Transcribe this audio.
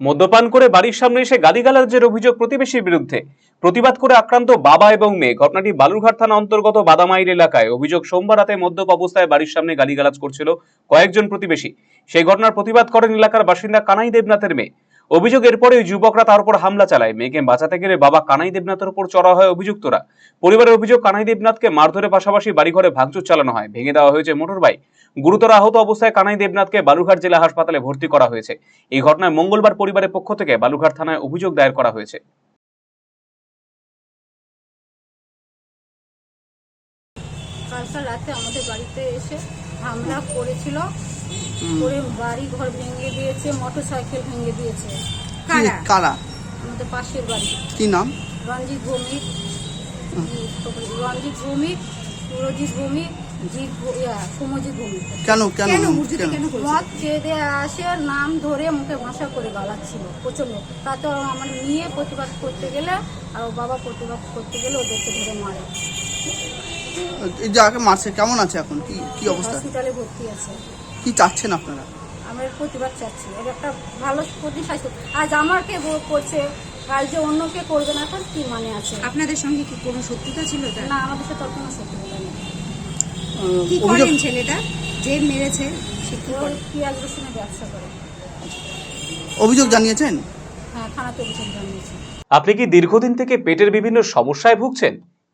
মদ্যপান করে বাড়ির সামনে এসে গালিগালাজের অভিযোগ প্রতিবেশীর বিরুদ্ধে। প্রতিবাদ করে আক্রান্ত বাবা এবং মেয়ে। ঘটনাটি বালুরঘাট থানা অন্তর্গত বাদামাইল এলাকায়। অভিযোগ সোমবার রাতে মদ্যপ অবস্থায় বাড়ির সামনে গালিগালাজ করছিল কয়েকজন প্রতিবেশী। সেই ঘটনার প্রতিবাদ করেন এলাকার বাসিন্দা কানাই দেবনাথের মেয়ে। অভিযোগ এরপরে যুবকরা তার উপর হামলা চালায়। মেয়েকে বাঁচাতে গেলে বাবা কানাই দেবনাথের উপর চড়া হয় অভিযুক্তরা। পরিবারের অভিযোগ, কানাই দেবনাথকে মারধরের পাশাপাশি বাড়িঘরে ভাঙচুর চালানো হয়। ভেঙে দেওয়া হয়েছে মোটর বাইক গুরুতর আহত অবস্থায় কানাই দেবনাথকে বালুঘাট জেলা হাসপাতালে ভর্তি করা হয়েছে। এই ঘটনায় মঙ্গলবার পরিবারের পক্ষ থেকে বালুঘাট থানায় অভিযোগ দায়ের করা হয়েছে। কালকে রাতে আমাদের বাড়িতে এসে হামলা করেছিল। করে বাড়ি ঘর ভেঙে দিয়েছে মোটর সাইকেল ভেঙে দিয়েছে। কি? কারা? আমাদের পাশের বাড়ি। কি নাম? রঞ্জিত ভৌমিক। রঞ্জিত ভৌমিক সুরজিৎ ভৌমিক জিৎ ভৌ- ইয়া, সৌম্যজিৎ ভৌমিক। কেন কেন? কেন মদ খেয়ে দিয়ে আসে নাম ধরে মুখে ভাষা করে গালাচ্ছিল প্রচণ্ড তাতে আমার নিয়ে প্রতিবাদ করতে গেলে আর ওর বাবা প্রতিবাদ করতে গেলে ওদেরকে ধরে মারে। এই যে মারছে কেমন আছে এখন? কি কি অবস্থা? হসপিটালে ভর্তি আছে। কি চাচ্ছেন আপনারা? আমরা প্রতিবাদ চাচ্ছি। এর একটা ভালো প্রতিশাসন আজ আমাকে করছে কাল যে অন্যকে করবে না তার কি মানে আছে? আপনাদের সঙ্গে কি কোনো শত্রুতা ছিল তার? না আমাদের সাথে আর কোনো সত্যতা নেই। আহ, কি করেন ছেলেটা? যে মেরেছে সে কি করে? পেঁয়াজ রসুনের ব্যবসা করে। অভিযোগ জানিয়েছেন? হ্যাঁ থানাতে অভিযোগ জানিয়েছি। আপনি কি দীর্ঘদিন থেকে পেটের বিভিন্ন সমস্যায় ভুগছেন?